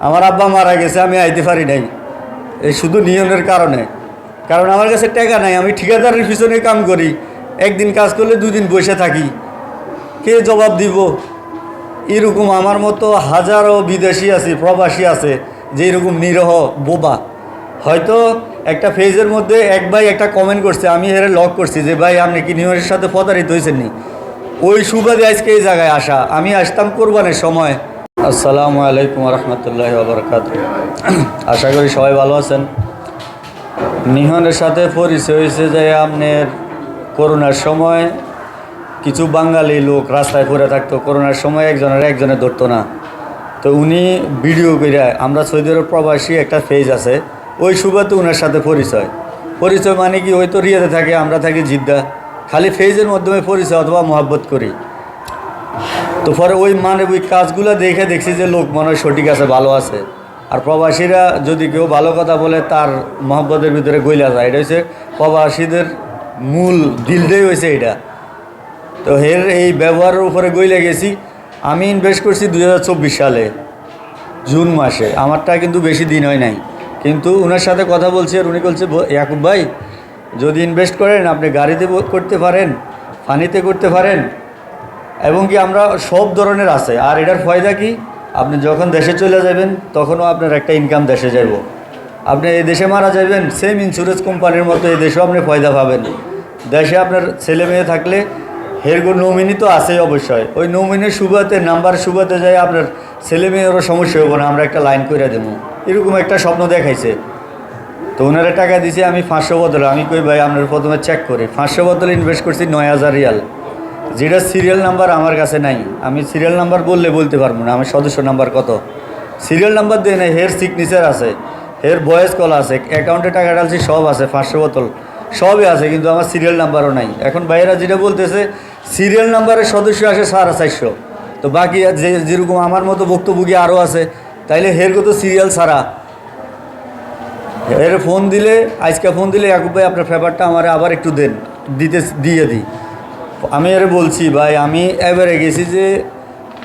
আমার আব্বা মারা গেছে, আমি আইতে পারি নাই। এই শুধু নিয়মের কারণে। কারণ আমার কাছে টাকা নাই, আমি ঠিকাদারের পিছনে কাম করি। একদিন কাজ করলে দুদিন বসে থাকি। কে জবাব দিব? এরকম আমার মতো হাজারো বিদেশি আছে, প্রবাসী আছে, যে এরকম নিরহ বোবা। হয়তো একটা ফেজের মধ্যে এক ভাই একটা কমেন্ট করছে, আমি হেরে লক করছি যে, ভাই, আপনি কি নিয়মের সাথে প্রতারিত হয়েছেন নি? ওই সুবাদে আজকে এই জায়গায় আসা। আমি আসতাম কোরবানের সময়। আসসালামু আলাইকুম রহমতুল্লাহ বরকাত আশা করি সবাই ভালো আছেন। নিহনের সাথে পরিচয় হয়েছে যে আপনার করোনার সময় কিছু বাঙালি লোক রাস্তায় পড়ে থাকতো। করোনার সময় একজনের একজনে ধরতো না। তো উনি ভিডিও করে, আমরা সৌদি আরব প্রবাসী একটা ফেজ আছে, ওই সুবাদে ওনার সাথে পরিচয়। পরিচয় মানে কি? ওই তো রিয়াতে থাকে, আমরা থাকি জিদ্দা। খালি ফেজের মাধ্যমে পরিচয় অথবা মহাব্বত করি। তো পরে ওই মানে ওই কাজগুলো দেখে দেখছি যে লোক মনে হয় সঠিক আছে, ভালো আছে। আর প্রবাসীরা যদি কেউ ভালো কথা বলে, তার মহব্বতের ভিতরে গইলা যায়। এটা হচ্ছে প্রবাসীদের মূল দিলটাই হয়েছে এটা। তো হের এই ব্যবহারের উপরে গইলে গেছি। আমি ইনভেস্ট করছি দু হাজার চব্বিশ সালে, জুন মাসে। আমারটা কিন্তু বেশি দিন হয় নাই। কিন্তু ওনার সাথে কথা বলছি আর উনি বলছে, "ব- ইয়াকুব ভাই, যদি ইনভেস্ট করেন, আপনি গাড়িতে করতে পারেন ফানিতে করতে পারেন এবং কি আমরা সব ধরনের আছে। আর এটার ফায়দা কি? আপনি যখন দেশে চলে যাবেন, তখনও আপনার একটা ইনকাম দেশে যাব আপনি এই দেশে মারা যাবেন সেম ইন্স্যুরেন্স কোম্পানির মতো এই দেশেও আপনি ফায়দা পাবেন। দেশে আপনার ছেলে মেয়ে থাকলে হেরগো নমিনি তো আছেই অবশ্যই। ওই নমিনির সুবাতে নাম্বার সুবাতে যাই আপনার ছেলে মেয়েরও সমস্যা হব না, আমরা একটা লাইন করে দেবো। এরকম একটা স্বপ্ন দেখাইছে। তো ওনারা টাকা দিছে, আমি পাঁচশো বদল। আমি কই, ভাই, আপনার প্রথমে চেক করি। পাঁচশো বদল ইনভেস্ট করছি নয় হাজার রিয়াল। যেটা সিরিয়াল নাম্বার আমার কাছে নাই। আমি সিরিয়াল নাম্বার বললে বলতে পারব না আমার সদস্য নাম্বার কত? সিরিয়াল নাম্বার দিয়ে নেই হের সিগনেচার আছে হের ভয়েস কল আছে অ্যাকাউন্টে টাকা ডালছি সব আছে, পাঁচশো বোতল, সবই আছে, কিন্তু আমার সিরিয়াল নাম্বারও নাই। এখন বাইরা যেটা বলতেছে সিরিয়াল নাম্বারের সদস্য আসে সাড়ে চারশো। তো বাকি যে যেরকম আমার মতো ভুক্তভোগী আরও আছে, তাইলে হের কত সিরিয়াল ছাড়া? এর ফোন দিলে, আজকে ফোন দিলে ইয়াকুব ভাই আপনার পেপারটা আমার আবার একটু দেন, দিতে, দিয়ে দিই। আমি এর বলছি ভাই, আমি এবারে গেছি যে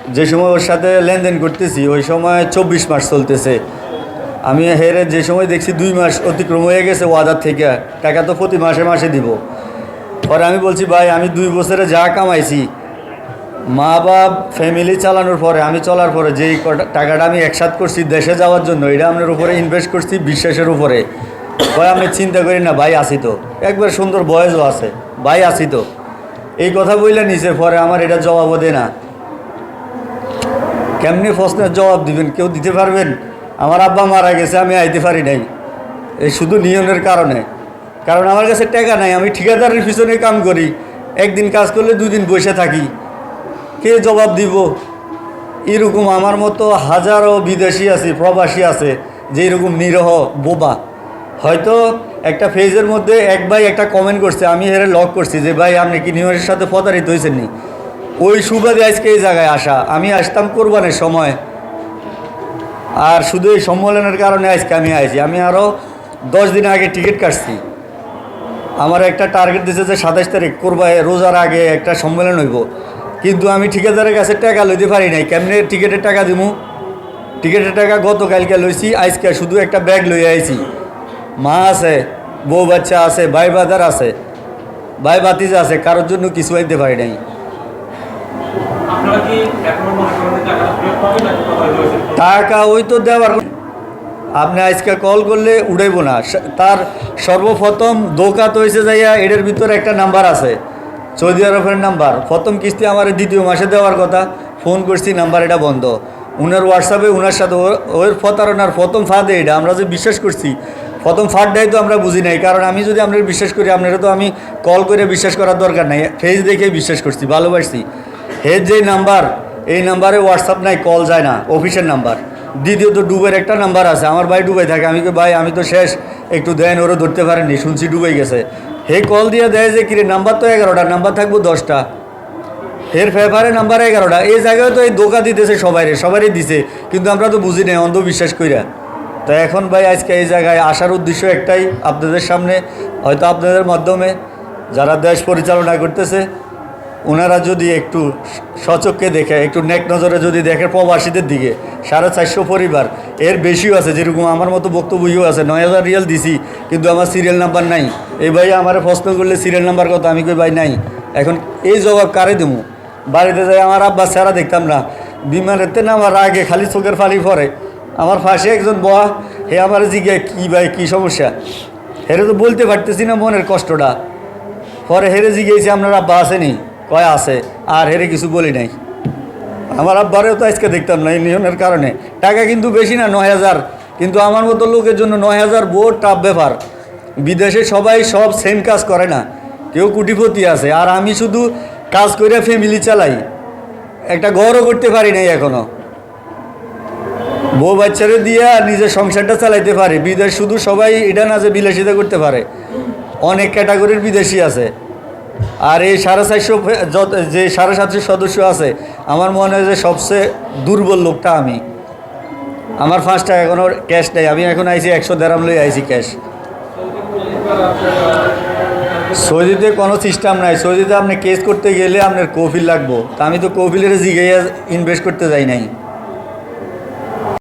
যে সময় ওর সাথে লেনদেন করতেছি, ওই সময় চব্বিশ মাস চলতেছে। আমি হেরে যে সময় দেখছি দুই মাস অতিক্রম হয়ে গেছে ওয়াদার থেকে, টাকা তো প্রতি মাসে মাসে দিব। পরে আমি বলছি, ভাই, আমি দুই বছরে যা কামাইছি, মা বাপ ফ্যামিলি চালানোর পরে, আমি চলার পরে যেই কটা- টাকাটা আমি একসাথ করছি দেশে যাওয়ার জন্য, এটা আপনার উপরে ইনভেস্ট করছি বিশ্বাসের উপরে। ভাই আমি চিন্তা করি, না, ভাই আসি তো। একবার সুন্দর বয়সও আছে, ভাই আসি তো। এই কথা বললে নিচে পরে আমার এটা জবাবও দে না। কেমনি প্রশ্নের জবাব দিবেন? কেউ দিতে পারবেন? আমার আব্বা মারা গেছে, আমি আইতে পারি নাই। এই শুধু নিয়মের কারণে। কারণ আমার কাছে টাকা নাই, আমি ঠিকাদারের পিছনে কাম করি। একদিন কাজ করলে দুদিন বসে থাকি। কে জবাব দিব? এরকম আমার মতো হাজারো বিদেশি আছে, প্রবাসী আছে, যে এরকম নিরহ বোবা। হয়তো একটা ফেজের মধ্যে এক ভাই একটা কমেন্ট করছে, আমি হেরে লক করছি যে, ভাই, আপনি কি নিয়মের সাথে প্রতারিত হয়েছেন নি ওই সুবাদে আজকে এই জায়গায় আসা। আমি আসতাম কোরবানের সময়। আর শুধু এই সম্মেলনের কারণে আজকে আমি আইছি। আমি আরও দশ দিন আগে টিকিট কাটছি। আমার একটা টার্গেট দিয়েছে যে, সাতাশ তারিখ করবায় রোজার আগে একটা সম্মেলন হইব। কিন্তু আমি ঠিকাদারের কাছে টাকা লইতে পারি নাই। কেমনে টিকিটের টাকা দিমু? টিকিটের টাকা গতকালকে লইছি, আজকে শুধু একটা ব্যাগ লইয়া আইছি। মা আছে বউ বাচ্চা আছে ভাই বাজার আছে ভাই বাতিজা আছে কারোর জন্য কিছু আনতে পারি নাই। টাকা ওই তো দেওয়ার আপনি আজকে কল করলে উড়াইব না। তার সর্বপ্রথম দোকাত হয়েছে যাইয়া এটার ভিতরে একটা নাম্বার আছে সৌদি আরবের নাম্বার প্রথম কিস্তি আমার দ্বিতীয় মাসে দেওয়ার কথা ফোন করছি নাম্বার এটা বন্ধ। উনার হোয়াটসঅ্যাপে উনার সাথে ওর- ওর প্রতারণার প্রথম ফাঁদে এটা। আমরা যে বিশ্বাস করছি প্রথম ফাঁদটাই তো আমরা বুঝি নাই, কারণ আমি যদি আপনার বিশ্বাস করি, আপনারা তো আমি কল করে বিশ্বাস করার দরকার নাই। ফেস দেখে বিশ্বাস করছি, ভালোবাসছি। হের যে নাম্বার এই নাম্বারে হোয়াটসঅ্যাপ নাই কল যায় না অফিসের নাম্বার দ্বিতীয়ত ডুবের একটা নাম্বার আছে, আমার ভাই ডুবাই থাকে, আমি ভাই, আমি তো শেষ, একটু দেন ওরা ধরতে পারেনি শুনছি ডুবে গেছে। হে কল দিয়ে দেয় যে, কিরে নাম্বার তো এগারোটা নাম্বার থাকব দশটা। এর ফেভারে নাম্বার এগারোটা। এই জায়গায় তো এই দোকা দিতেছে সবাই সবারই দিছে, কিন্তু আমরা তো বুঝি নাই, অন্ধবিশ্বাস কইরা। তো এখন ভাই আজকে এই জায়গায় আসার উদ্দেশ্য একটাই, আপনাদের সামনে, হয়তো আপনাদের মাধ্যমে যারা দেশ পরিচালনা করতেছে ওনারা যদি একটু সচককে দেখে, একটু নেক নজরে যদি দেখে প্রবাসীদের দিকে, সাড়ে চারশো পরিবার, এর বেশিও আছে, যেরকম আমার মতো বক্তব্যও আছে, নয় হাজার রিয়াল দিছি, কিন্তু আমার সিরিয়াল নাম্বার নাই। এই ভাই আমার প্রশ্ন করলে সিরিয়াল নাম্বার কত, আমি কই ভাই নাই। এখন এই জবাব কারে দেবো বাড়িতে যাই আমার আব্বা স্যারা দেখতাম না। বিমানেতে নামার আগে খালি চোখের ফালি পরে আমার পাশে একজন বয়া, হে আমার জিজ্ঞাসা কী ভাই, কী সমস্যা? হেরে তো বলতে পারতেছি না মনের কষ্টটা। পরে হেরে জিজ্ঞেসি আপনার আব্বা আসেনি? কয়, আছে। আর হেরে কিছু বলি নাই। আমার আব্বারেও তো আজকে দেখতাম না, এই নিয়মের কারণে। টাকা কিন্তু বেশি না, নয় হাজার। কিন্তু আমার মতো লোকের জন্য নয় হাজার বহুত টাফ ব্যাপার। বিদেশে সবাই সব সেম কাজ করে না। কেউ কুটিপতি আছে, আর আমি শুধু কাজ করে ফ্যামিলি চালাই। একটা ঘরও করতে পারি নাই এখনও। বউ বাচ্চারে দিয়ে নিজের সংসারটা চালাইতে পারে। বিদেশ শুধু সবাই এটা না যে বিলাসিতা করতে পারে। অনেক ক্যাটাগরির বিদেশি আছে। আর এই সাড়ে চারশো যে সাড়ে সাতশো সদস্য আছে, আমার মনে হয় যে সবচেয়ে দুর্বল লোকটা আমি। আমার ফার্স্ট টাকা এখনও ক্যাশ নেই। আমি এখন আইছি একশো দেড়াম লই আইছি ক্যাশ সৌদিতে কোনো সিস্টেম নাই। সৌদিতে আপনি কেস করতে গেলে আপনার কফিল লাগবো। তা আমি তো কফিলের জিগাইয়া ইনভেস্ট করতে যাই নাই।